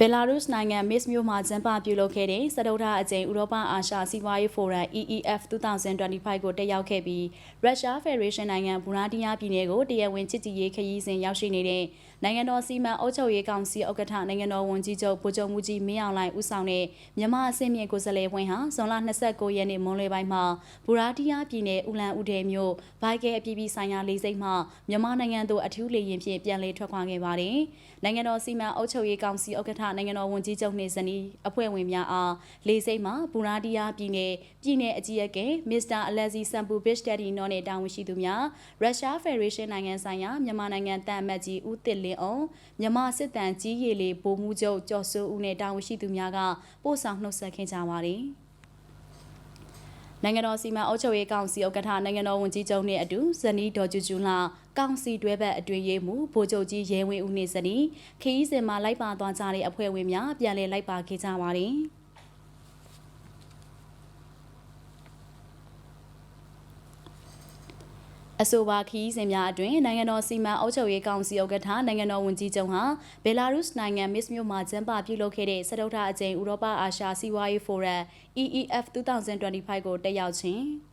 ဘယ်လာရုစ်နိုင်ငံမစ်မြို့မှာကျင်းပပြုလုပ်ခဲ့တဲ့စတုထအကြိမ်ဥရောပအာရှစီးပွားရေးဖိုရမ် EEF 2025ကိုတက်ရောက်ခဲ့ပြီးရုရှားဖက်ဒရေးရှင်းနိုင်ငံဘူရာတီးယားပြည်နယ်ကိုတရားဝင်ချစ်ကြည်ရေးခရီးစဉ်ရောက်ရှိနေတဲ့နိုင်ငံတော်စီမံအုပ်ချုပ်ရေးကောင်စီဥက္ကဋ္ဌနိုင်ငံတော်ဝန်ကြီးချုပ်ဗိုလ်ချုပ်မှုကြီးမင်းအောင်လှိုင်ဦးဆောင်တဲ့မြန်မာအစည်းအမြင့်ကိုယ်စားလှယ်ဝင်ဟာဇွန်လ29ရက်နေ့မွန်းလွဲပိုင်းမှာဘူရာတီးယားပြည်နယ်ဦးလန်ဦးဒေမြို့ဘိုက်ကဲအပြည်ပြည်ဆိုင်ရာလေဆိပ်မှမြန်မာနိုင်ငံသို့အထူးလေယာဉ်ဖြင့်ပြန်လည်ထွက်ခွာခဲ့ပါတယ်။နိုင်ငံတော်စီမံအုပ်ချုပ်ရေးကောင်စီဥက္ကဋ္ဌနိုင်ငံတော်ဝန်ကြီးချုပ်နှင့်ဇနီးအဖွဲ့ဝင်များအားလေဆိပ်မှဘူရာတီးယားပြည်နယ်ပြည်နယ်အကြီးအကဲမစ္စတာအလက်ဇီဆမ်ပူဘစ်တက်ဒီနော်နဲ့တာဝန်ရှိသူများရုရှားဖက်ဒရေးရှင်းနိုင်ငံဆိုင်ရာမြန်မာနိုင်ငံတန်အမတ်ကြီးဦးတစ်လင်းအောင်မြန်မာစစ်တမ်းကြီးရည်လေဗိုလ်မှူးချုပ်ကျော်စိုးဦးနဲ့တာဝန်ရှိသူများကပို့ဆောင်နှုတ်ဆက်ခဲ့ကြပါတယ်။နိုင်ငံတော်စီမံအုပ်ချုပ်ရေးကောင်စီဥက္ကဋ္ဌနိုင်ငံတော်ဝန်ကြီးချုပ်နှင့်အတူဇနီးဒေါ်ကျူကျူလာ ကောင်စီတွဲဘက်အတွင်ရေးမှုဗိုလ်ချုပ်ကြီးရဲဝင်းဦးနှင့်ဇနီးခရီးစဉ်မှာလိုက်ပါသွားကြတဲ့အဖွဲ့ဝင်များပြန်လည်လိုက်ပါခဲ့ကြပါတယ်။အဆိုပါခီးစဉ်များအတွင်နိုင်ငံတော်စီမံအုပ်ချုပ်ရေးကောင်စီဥက္ကဋ္ဌနိုင်ငံတော်ဝန်ကြီးချုပ်ဟာဘယ်လာရုစ်နိုင်ငံမစ်မြို့မှာကျင်းပပြုလုပ်ခဲ့တဲ့စတုထအကြိမ်ဥရောပအာရှစီးပွားရေးဖိုရမ် EEF 2025ကိုတက်ရောက်ခြင်း။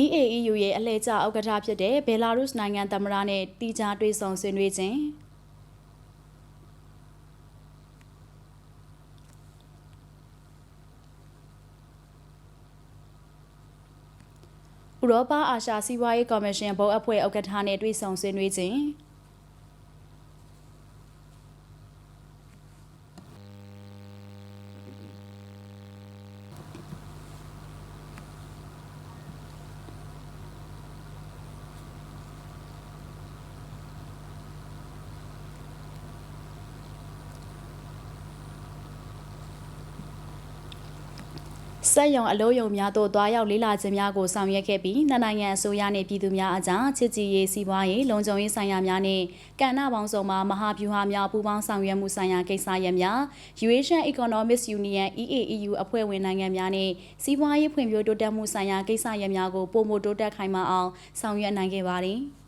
EAEU ရဲ့အလှည့်ကျဥက္ကဋ္ဌဖြစ်တဲ့ဘယ်လာရုစ်နိုင်ငံသမ္မတနဲ့တီးခြားတွေ့ဆုံဆွေးနွေးခြင်းဥရောပအာရှစီးပွားရေးကော်မရှင်ဘုတ်အဖွဲ့ဥက္ကဋ္ဌနဲ့တွေ့ဆုံဆွေးနွေးခြင်း စက်ယုံအလို့ယုံများတို့တွားရောက်လေးလာခြင်းများကိုဆောင်ရွက်ခဲ့ပြီးနှစ်နိုင်ငံအစိုးရနှင့်ပြည်သူများအကြားချစ်ကြည်ရေးစီးပွားရေးလုံခြုံရေးဆိုင်ရာများနှင့်ကဏ္ဍပေါင်းစုံမှာမဟာဗျူဟာများပူးပေါင်းဆောင်ရွက်မှုဆိုင်ရာကိစ္စရပ်များ Eurasian Economic Union EAEU အဖွဲ့ဝင်နိုင်ငံများနှင့်စီးပွားရေးဖွံ့ဖြိုးတိုးတက်မှုဆိုင်ရာကိစ္စရပ်များကိုပုံမတိုးတက်ခိုင်မာအောင်ဆောင်ရွက်နိုင်ခဲ့ပါသည်။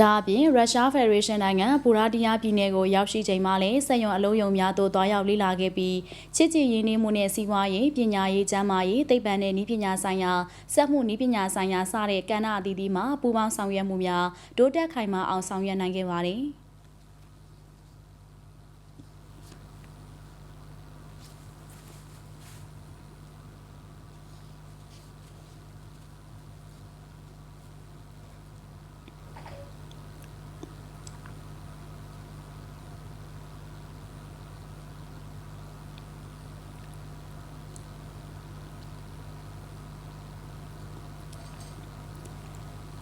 ဒါအပြင်ရုရှားဖက်ဒရေးရှင်းနိုင်ငံဘူရာတီးယားပြည်နယ်ကိုရောက်ရှိချိန်မှာလည်းစက်ရုံအလုံးယုံများသို့တွားရောက်လေ့လာခဲ့ပြီးချစ်ကြည်ရင်းနှီးမှုနဲ့စီးပွားရေးပညာရေးကျန်းမာရေးသိပ္ပံနဲ့နည်းပညာဆိုင်ရာစက်မှုနည်းပညာဆိုင်ရာစတဲ့ကဏ္ဍအသီးသီးမှာပူးပေါင်းဆောင်ရွက်မှုများတိုးတက်ခိုင်မာအောင်ဆောင်ရွက်နိုင်ခဲ့ပါတယ်။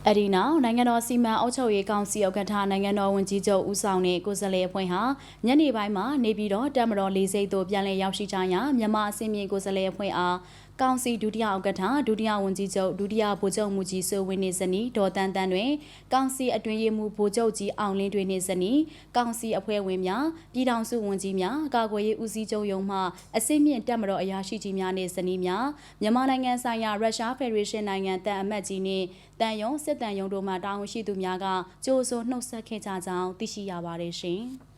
အဒီနောက်နိုင်ငံတော်စီမံအုပ်ချုပ်ရေးကောင်စီဥက္ကဋ္ဌနိုင်ငံတော်ဝန်ကြီးချုပ်ဦးဆောင်တဲ့ကိုယ်စားလှယ်အဖွဲ့ဟာညနေပိုင်းမှာနေပြည်တော်တမတော်လေးစိတ်သို့ပြန်လည်ရောက်ရှိကြရာမြန်မာအစင်းမြင့်ကိုယ်စားလှယ်အဖွဲ့အား ကောင်စီဒုတိယဥက္ကဋ္ဌဒုတိယဝန်ကြီးချုပ်ဒုတိယဗိုလ်ချုပ်မှုကြီးစိုးဝင်းနေစနီဒေါ်တန်းတန်းတွင်ကောင်စီအတွင်းရေးမှူးဗိုလ်ချုပ်ကြီးအောင်လင်းတွင်နေစနီကောင်စီအဖွဲ့ဝင်များပြည်ထောင်စုဝန်ကြီးများကာကွယ်ရေးဦးစီးချုပ်ရုံးမှအစိမ့်မြင့်တက်မတော်အရာရှိကြီးများနေစနီများမြန်မာနိုင်ငံဆိုင်ရာရုရှားဖက်ဒရေးရှင်းနိုင်ငံတန်အမတ်ကြီးနှင့်တန်ယုံစစ်တန်ယုံတို့မှတာဝန်ရှိသူများကကြိုးဆိုနှုတ်ဆက်ခဲ့ကြကြောင်းသိရှိရပါတယ်ရှင်။